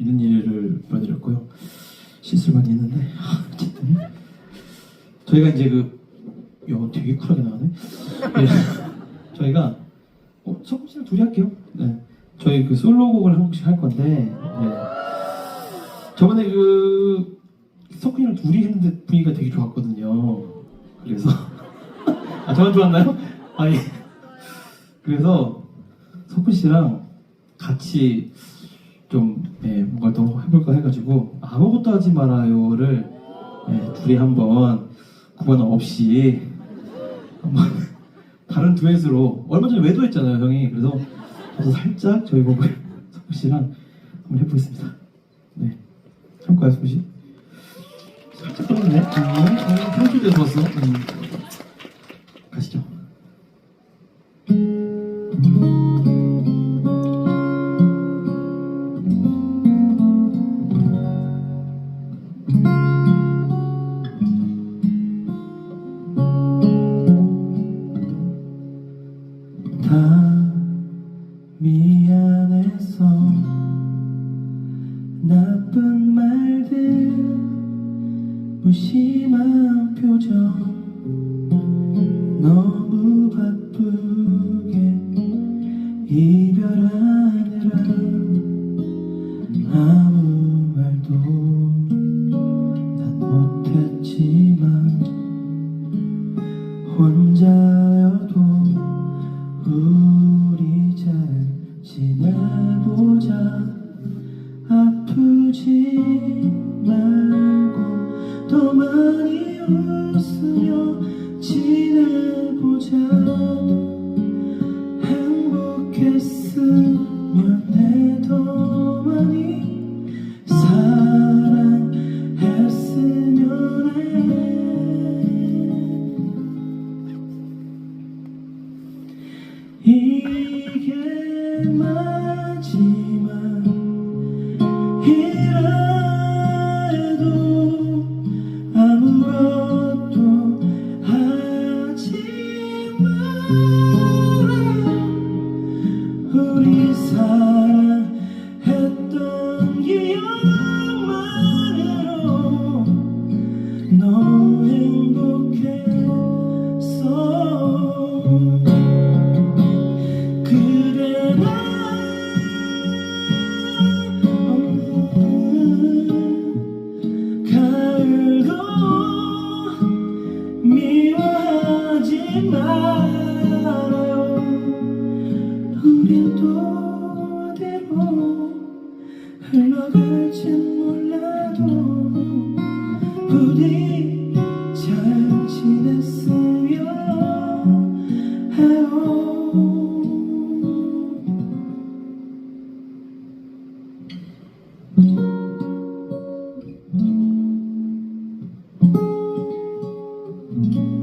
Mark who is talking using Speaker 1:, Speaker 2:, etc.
Speaker 1: 이런 일을 보여드렸고요. 실수를 많이 했는데 어쨌든 저희가 이제 그 야, 되게 쿨하게 나가네. 네. 저희가 어, 첫 번째는 둘이 할게요. 네. 저희 그 솔로곡을 한 곡씩 할 건데 네. 저번에 그 석훈이랑 둘이 했는데 분위기가 되게 좋았거든요. 그래서 아 저만 좋았나요? 아니 그래서 석훈 씨랑 같이 좀 예, 뭔가 더 해볼까 해가지고 아무것도 하지 말아요를 예, 둘이 한번 구분 없이 한번 다른 두엣으로 얼마 전에 외도 했잖아요 형이 그래서 저도 살짝 저희 곡을 석훈 씨랑 한번 해보겠습니다 네 참고요 석훈 씨 살짝 떨었네 음, 편집돼 좋았어 음. 나쁜 말들 무심한 표정. 너무 바쁘게 이별하 아프지 말고 더 많이 웃으며 지내보자. 행복했으 말 부디 잘 지냈으면 해요. 이게